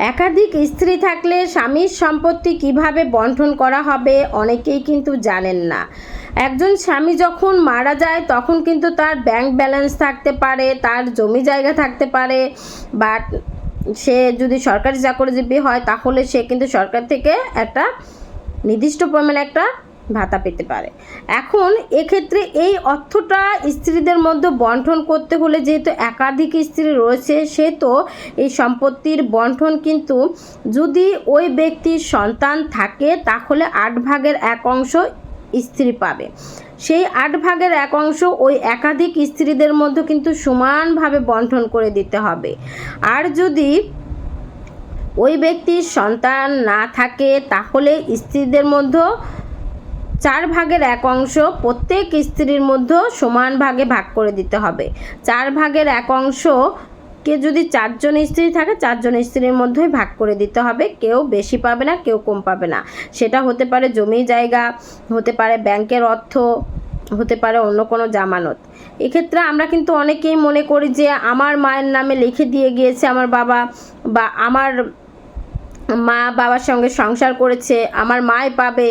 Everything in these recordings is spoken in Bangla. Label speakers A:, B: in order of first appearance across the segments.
A: একাধিক স্ত্রী থাকলে স্বামীর সম্পত্তি কীভাবে বন্টন করা হবে অনেকেই কিন্তু জানেন না। একজন স্বামী যখন মারা যায়, তখন কিন্তু তার ব্যাংক ব্যালেন্স থাকতে পারে, তার জমি জায়গা থাকতে পারে বা সে যদি সরকারি চাকরিজীবী হয়, তাহলে সে কিন্তু সরকার থেকে একটা নির্দিষ্ট পরিমাণে একটা ভাতা পেতে পারে। এখন এক্ষেত্রে এই অর্থটা স্ত্রীদের মধ্যে বন্টন করতে হলে যেহেতু একাধিক স্ত্রী রয়েছে সে তো এই সম্পত্তির বন্টন কিন্তু যদি ওই ব্যক্তির সন্তান থাকে, তাহলে আট ভাগের এক অংশ স্ত্রী পাবে। সেই আট ভাগের এক অংশ ওই একাধিক স্ত্রীদের মধ্যে কিন্তু সমানভাবে বন্টন করে দিতে হবে। আর যদি ওই ব্যক্তির সন্তান না থাকে, তাহলে স্ত্রীদের মধ্যে চার ভাগের এক অংশ প্রত্যেক স্ত্রীর মধ্যে সমান ভাগে ভাগ করে দিতে হবে। চার ভাগের এক অংশ কে যদি চারজন স্ত্রী থাকে, চারজন স্ত্রীর মধ্যেই ভাগ করে দিতে হবে। কেউ বেশি পাবে না, কেউ কম পাবে না। সেটা হতে পারে জমি জায়গা, হতে পারে ব্যাংকের অর্থ, হতে পারে অন্য কোনো জামানত। এক্ষেত্রে আমরা কিন্তু অনেকেই মনে করি যে, আমার মায়ের নামে লিখে দিয়ে গিয়েছে আমার বাবা বা আমার মা বাবার সঙ্গে সংসার করেছে, আমার মাই পাবে।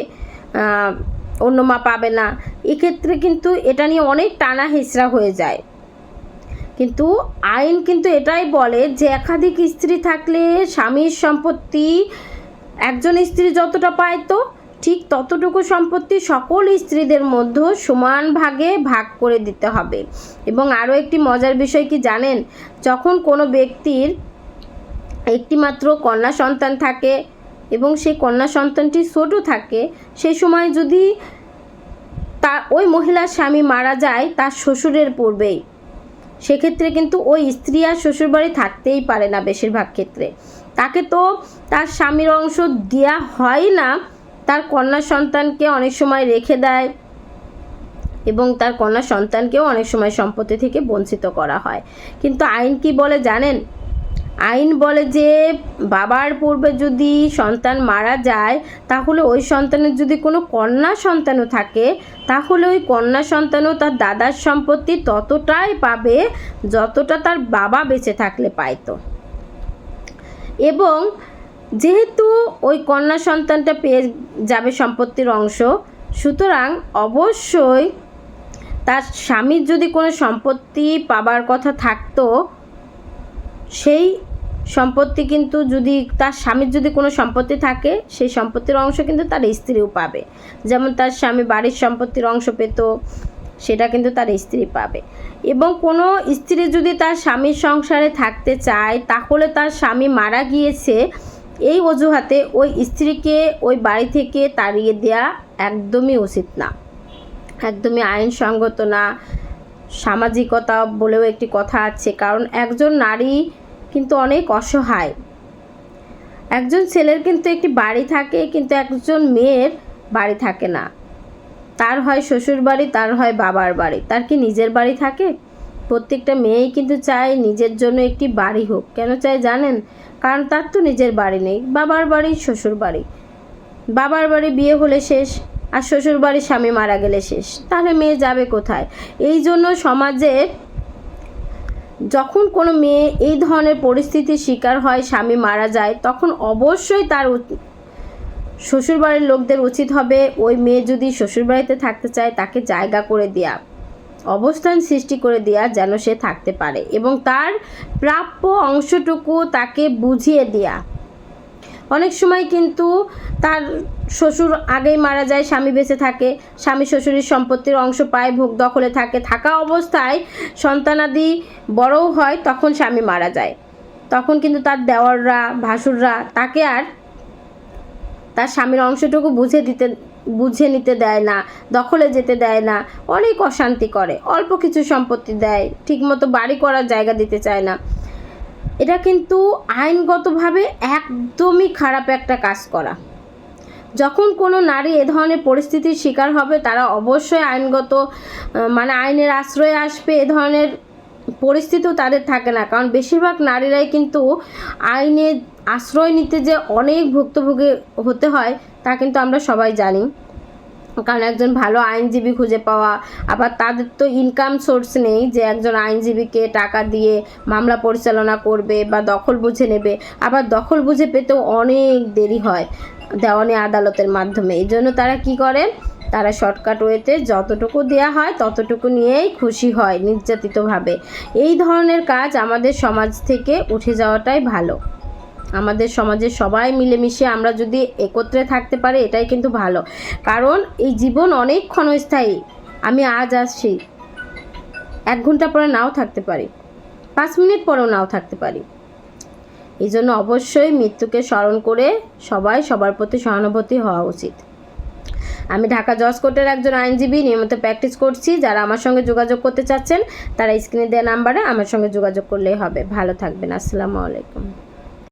A: অন্য মা পাবে না। এক্ষেত্রে কিন্তু এটা নিয়ে অনেক টানা হেঁচড়া হয়ে যায়। কিন্তু আইন কিন্তু এটাই বলে যে একাধিক স্ত্রী থাকলে স্বামীর সম্পত্তি, একজন স্ত্রী যতটা পায় তো ঠিক ততটুকু সম্পত্তি সকল স্ত্রীদের মধ্যে সমান ভাগে ভাগ করে দিতে হবে। এবং আরও একটি মজার বিষয় কি জানেন? যখন কোনো ব্যক্তির একটিমাত্র কন্যা সন্তান থাকে এবং সেই কন্যা সন্তানটি ছোট থাকে সেই সময় যদি তা ওই মহিলার স্বামী মারা যায় তার শ্বশুরের পূর্বেই। সেক্ষেত্রে কিন্তু ওই স্ত্রী আর শ্বশুরবাড়ি থাকতেই পারে না বেশিরভাগ ক্ষেত্রে। তাকে তো তার স্বামীর অংশ দেওয়া হয় না, তার কন্যা সন্তানকে অনেক সময় রেখে দেয় এবং তার কন্যা সন্তানকেও অনেক সময় সম্পত্তি থেকে বঞ্চিত করা হয়। কিন্তু আইন কি বলে জানেন? আইন বলে যে, বাবার পূর্বে যদি সন্তান মারা যায়, তাহলে ওই সন্তানের যদি কোনো কন্যা সন্তানও থাকে, তাহলে ওই কন্যা সন্তানও তার দাদার সম্পত্তি ততটাই পাবে যতটা তার বাবা বেঁচে থাকলে পাইতো। এবং যেহেতু ওই কন্যা সন্তানটা পেয়ে যাবে সম্পত্তির অংশ, সুতরাং অবশ্যই তার স্বামীর যদি কোনো সম্পত্তি পাবার কথা থাকতো সেই সম্পত্তি কিন্তু যদি তার স্বামীর যদি কোনো সম্পত্তি থাকে, সেই সম্পত্তির অংশ কিন্তু তার স্ত্রীও পাবে। যেমন তার স্বামী বাড়ির সম্পত্তির অংশ পেত, সেটা কিন্তু তার স্ত্রী পাবে। এবং কোনো স্ত্রী যদি তার স্বামীর সংসারে থাকতে চায়, তাহলে তার স্বামী মারা গিয়েছে, এই অজুহাতে ওই স্ত্রীকে ওই বাড়ি থেকে তাড়িয়ে দেওয়া একদমই উচিত না। একদমই আইনসঙ্গত না সামাজিকতা বলেও একটি কথা আছে, কারণ একজন নারী কিন্তু অনেক অসহায়। একজন ছেলের কিন্তু একটি বাড়ি থাকে, কিন্তু একজন মেয়ের বাড়ি থাকে না। তার হয় শ্বশুর বাড়ি, তার হয় বাবার বাড়ি। তার কি নিজের বাড়ি থাকে? প্রত্যেকটা মেয়েই কিন্তু চায় নিজের জন্য একটি বাড়ি হোক। কেন চায় জানেন? কারণ তার তো নিজের বাড়ি নেই, বাবার বাড়ি, শ্বশুর বাড়ি। বাবার বাড়ি বিয়ে হলে শেষ। আর শ্বশুর বাড়ি স্বামী মারা গেলে শেষ। তাহলে মেয়ে যাবে কোথায়? এই জন্য সমাজে যখন কোনো মেয়ে এই ধরনের পরিস্থিতির শিকার হয়, স্বামী মারা যায়, তখন অবশ্যই তার শ্বশুরবাড়ির লোকদের উচিত হবে ওই মেয়ে যদি শ্বশুরবাড়িতে থাকতে চায়, তাকে জায়গা করে দেয়া, অবস্থান সৃষ্টি করে দেয়া যেন সে থাকতে পারে এবং তার প্রাপ্য অংশটুকু তাকে বুঝিয়ে দেয়া। অনেক সময় কিন্তু তার শ্বশুর আগেই মারা যায়, স্বামী বেঁচে থাকে, স্বামী শ্বশুরের সম্পত্তির অংশ পায়, ভোগ দখলে থাকে। থাকা অবস্থায় সন্তানাদি বড়ও হয়, তখন স্বামী মারা যায়। তখন কিন্তু তার দেওয়াররা, ভাসুররা তাকে আর তার স্বামীর অংশটুকু বুঝে দিতে, বুঝে নিতে দেয় না, দখলে যেতে দেয় না, অনেক অশান্তি করে। অল্প কিছু সম্পত্তি দেয়, ঠিকমতো বাড়ি করার জায়গা দিতে চায় না। এটা কিন্তু আইনগতভাবে একদমই খারাপ একটা কাজ করা। যখন কোনো নারী এ ধরনের পরিস্থিতির শিকার হবে, তারা অবশ্যই আইনগত মানে আইনের আশ্রয়ে আসবে, এ ধরনের পরিস্থিতিও তাদের থাকে না। কারণ বেশিরভাগ নারীরাই কিন্তু আইনে আশ্রয় নিতে যে অনেক ভুক্তভোগী হতে হয়, তা কিন্তু আমরা সবাই জানি। কারণ একজন ভালো আইনজীবী খুঁজে পাওয়া, আবার তাদের তো ইনকাম সোর্স নেই যে একজন আইনজীবীকে টাকা দিয়ে মামলা পরিচালনা করবে বা দখল বুঝে নেবে। আবার দখল বুঝে পেতেও অনেক দেরি হয় দেওয়ানি আদালতের মাধ্যমে। এই জন্য তারা কি করে? তারা শর্টকাট ওয়েতে যতটুকু দেয়া হয় ততটুকু নিয়েই খুশি হয় নির্যাতিতভাবে। এই ধরনের কাজ আমাদের সমাজ থেকে উঠে যাওয়াটাই ভালো। আমাদের সমাজে সবাই মিলেমিশে আমরা যদি একত্রে থাকতে পারি, এটাই কিন্তু ভালো। কারণ এই জীবন অনেক ক্ষণস্থায়ী। আমি আজ আসছি। এক ঘণ্টা পরে নাও থাকতে পারি। পাঁচ মিনিট পরেও নাও থাকতে পারি। এই জন্য অবশ্যই মৃত্যুকে স্মরণ করে সবাই সবার প্রতি সহানুভূতি হওয়া উচিত। আমি ঢাকা জজ কোর্টের একজন আইনজীবী, নিয়মিত প্র্যাকটিস করছি। যারা আমার সঙ্গে যোগাযোগ করতে চাচ্ছেন, তারা স্ক্রিনে দেওয়া নাম্বারে আমার সঙ্গে যোগাযোগ করলেই হবে। ভালো থাকবেন। আসসালামু আলাইকুম।